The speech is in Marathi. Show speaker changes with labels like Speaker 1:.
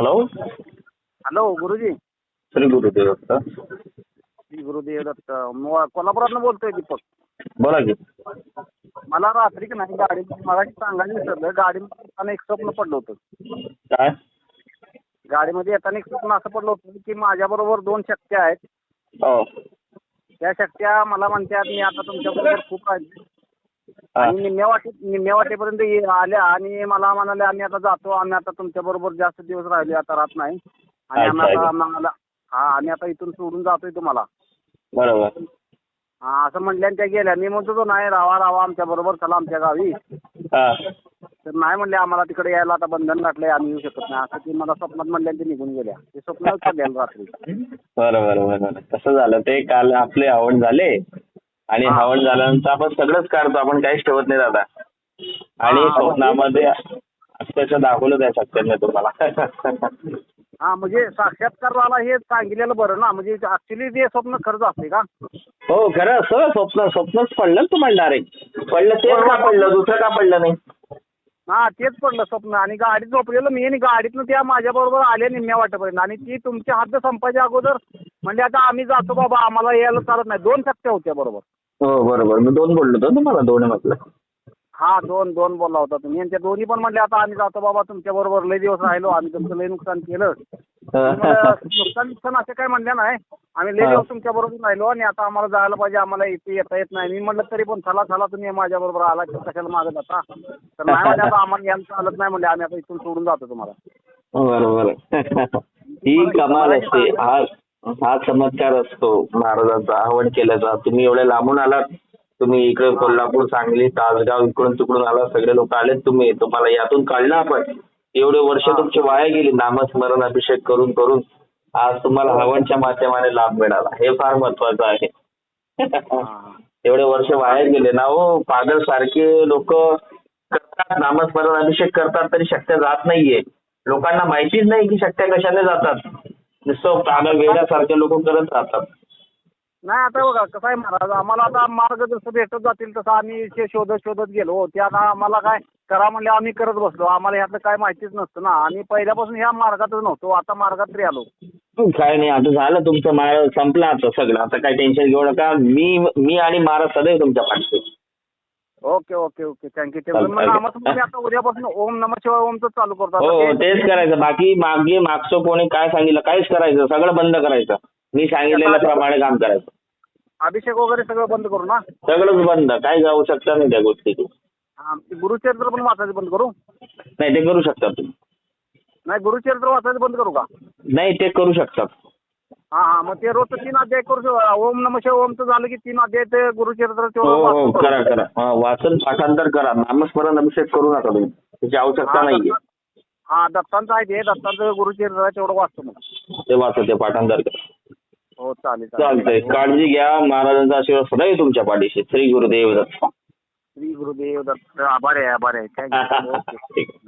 Speaker 1: हॅलो
Speaker 2: हॅलो गुरुजी.
Speaker 1: श्री गुरुदेव दत्त.
Speaker 2: श्री गुरुदेव दत्त. मो- कोल्हापुरातनं बोलतोय दीपक.
Speaker 1: बोला की.
Speaker 2: मला रात्री की नाही गाडी मला सांगायला विसरलं गाडीमध्ये येताना एक स्वप्न पडलं होतं.
Speaker 1: काय?
Speaker 2: गाडीमध्ये येताना एक स्वप्न असं पडलं होतं की माझ्याबरोबर दोन शक्त्या आहेत.
Speaker 1: हो.
Speaker 2: त्या शक्त्या मला म्हणतात मी आता तुमच्याबरोबर खूप राहिले. आणि निम्म्या वाटे निम्म्या वाटेपर्यंत ये- आल्या आणि मला म्हणाले आम्ही आता जातो आम्ही आता तुमच्या बरोबर जास्त दिवस राहिले आता राहत नाही. आणि आम्ही
Speaker 1: अच्छा,
Speaker 2: आता
Speaker 1: अच्छा.
Speaker 2: आम्हाला हा आम्ही आता इथून सोडून जातोय तुम्हाला.
Speaker 1: बरोबर.
Speaker 2: हा असं म्हणल्या आणि त्या गेल्या. मी म्हणतो तो नाही राहा राहा आमच्या बरोबर चला आमच्या गावी.
Speaker 1: हा.
Speaker 2: तर नाही म्हणले आम्हाला तिकडे यायला आता बंधन घातलंय आम्ही येऊ शकत नाही. असं ती मला स्वप्नात म्हणल्या ते निघून गेल्या. ते स्वप्न पडलेलं रात्री.
Speaker 1: बरोबर बरोबर. कसं झालं ते. काल आपले हवन झाले. आणि. हवन झाल्यानंतर आपण सगळंच काढतो आपण काहीच ठेवत नाही दादा. आणि स्वप्नामध्ये अक्षरशः दाखवलं त्या सत्याने तुम्हाला.
Speaker 2: हा म्हणजे साक्षात्कार झाला हे सांगितलेलं बरं ना म्हणजे ऍक्च्युली ते स्वप्न खरंच असते का?
Speaker 1: हो खरं असं स्वप्न स्वप्नच पडलं तुम्हाला डायरेक्ट पडलं तेच का पडलं? दुसरं का पडलं नाही?
Speaker 2: हा तेच पडलं स्वप्न. आणि गाडीत झोपलेलं मी आणि गाडीतनं त्या माझ्या बरोबर आले निम्म्या वाटेपर्यंत. आणि ती तुमच्या हद्द संपायच्या अगोदर म्हणजे आता आम्ही जातो बाबा आम्हाला यायला चालत नाही. दोन शक्त्या होत्या बरोबर.
Speaker 1: हो बरोबर. मी दोन बोललो होतो तुम्हाला दोन म्हटलं.
Speaker 2: हा दोन दोन बोलला होता तुम्ही. आणि त्या दोन्ही पण म्हणले आता आम्ही जातो बाबा तुमच्या बरोबर लय दिवस राहिलो आम्ही तुमचं लय नुकसान केलं. नुकसान नुकसान असं काय म्हणलं नाही. आम्ही लय. दिवस तुमच्या बरोबर राहिलो आणि आता आम्हाला जायला पाहिजे आम्हाला इथे येता येत नाही. मी म्हणलं तरी पण चला चला तुम्ही माझ्या बरोबर आला की कशाला मागत जाता? तर नाही म्हणजे आता आम्हाला यायला चालत नाही म्हणजे आम्ही आता इथून सोडून जातो तुम्हाला.
Speaker 1: बरोबर. ही कमाल असते. हा हा चमत्कार असतो महाराजांचा. आव्हान केल्याचा तुम्ही एवढ्या लांबून आलात. तुम्ही इकडे कोल्हापूर सांगली तासगाव इकडून तिकडून आलात. सगळे लोक आलेत तुम्ही. तुम्हाला यातून काढलं आपण. एवढे वर्ष तुमचे वाया गेली. नामस्मरण अभिषेक करून करून. आज तुम्हाला हवनच्या माध्यमाने लाभ मिळाला. हे फार महत्वाचं आहे.
Speaker 2: हा.
Speaker 1: एवढे वर्ष वाया गेले ना हो. पागल सारखे लोक करतात. नामस्मरण अभिषेक करतात तरी शक्य जात नाहीये. लोकांना माहितीच नाही की शक्य कशाने जातात. नुसतं पागल वेड्यासारखे लोक करत राहतात.
Speaker 2: नाही आता बघा कसं आहे महाराज आम्हाला आता मार्ग जसं भेटत जातील तसं आम्ही शोधत शोधत गेलो. ते आता आम्हाला काय करा म्हणले आम्ही करत बसलो. आम्हाला ह्यातलं काय माहितीच नसतं ना. आणि पहिल्यापासून ह्या मार्गातच नव्हतो आता मार्गात तरी आलो
Speaker 1: काय नाही आता झालं तुमचं मार संपलं आता सगळं. आता काय टेन्शन घेऊ नका. मी मी आणि महाराज सदैव तुमच्या पाठीशी.
Speaker 2: Okay okay okay. Thank you नामाचं आता उद्यापासून ओम नम शिवाय ओमचं चालू करतो.
Speaker 1: हो
Speaker 2: आता
Speaker 1: हो,
Speaker 2: ते-
Speaker 1: तेच करायचं. बाकी मागे मागचं कोणी काय सांगितलं काहीच करायचं. सगळं बंद करायचं. मी सांगितलेल्याप्रमाणे काम करायचं.
Speaker 2: अभिषेक वगैरे सगळं बंद करू ना?
Speaker 1: सगळंच बंद. काही जाऊ शकता नाही त्या गोष्टीची
Speaker 2: हा, ते गुरुचरित्र पण वाचायचं बंद करू?
Speaker 1: नाही ते करू शकता तुम्ही.
Speaker 2: नाही गुरुचरित्र वाचायचं बंद करू का?
Speaker 1: नाही ते करू शकतात
Speaker 2: हा हा. मग ते रोजचं तीन अध्याय करू शकू ओम नम शिवाय ओमचं झालं की तीन अध्याय ते गुरुचरित्र
Speaker 1: हो हो.
Speaker 2: करू.
Speaker 1: करा. हा, वाचन पाठांतर करा. नामस्मरण अभिषेक करू नका तुम्ही. त्याची आवश्यकता
Speaker 2: हा,
Speaker 1: नाहीये.
Speaker 2: दत्ता- हा दत्तांचं आहे ते. दत्तांचं गुरुचरित्र आहे तेवढं वाचतो मग.
Speaker 1: ते वाचा ते पाठांतर करा.
Speaker 2: हो चालेल
Speaker 1: चालतंय. काळजी घ्या. महाराजांचा आशीर्वाद सदैव तुमच्या पाठीशी. श्री गुरुदेव दत्त.
Speaker 2: श्री गुरुदेव दत्त. आभार आहे आभार आहे. थँक्यू
Speaker 1: ठीक आहे.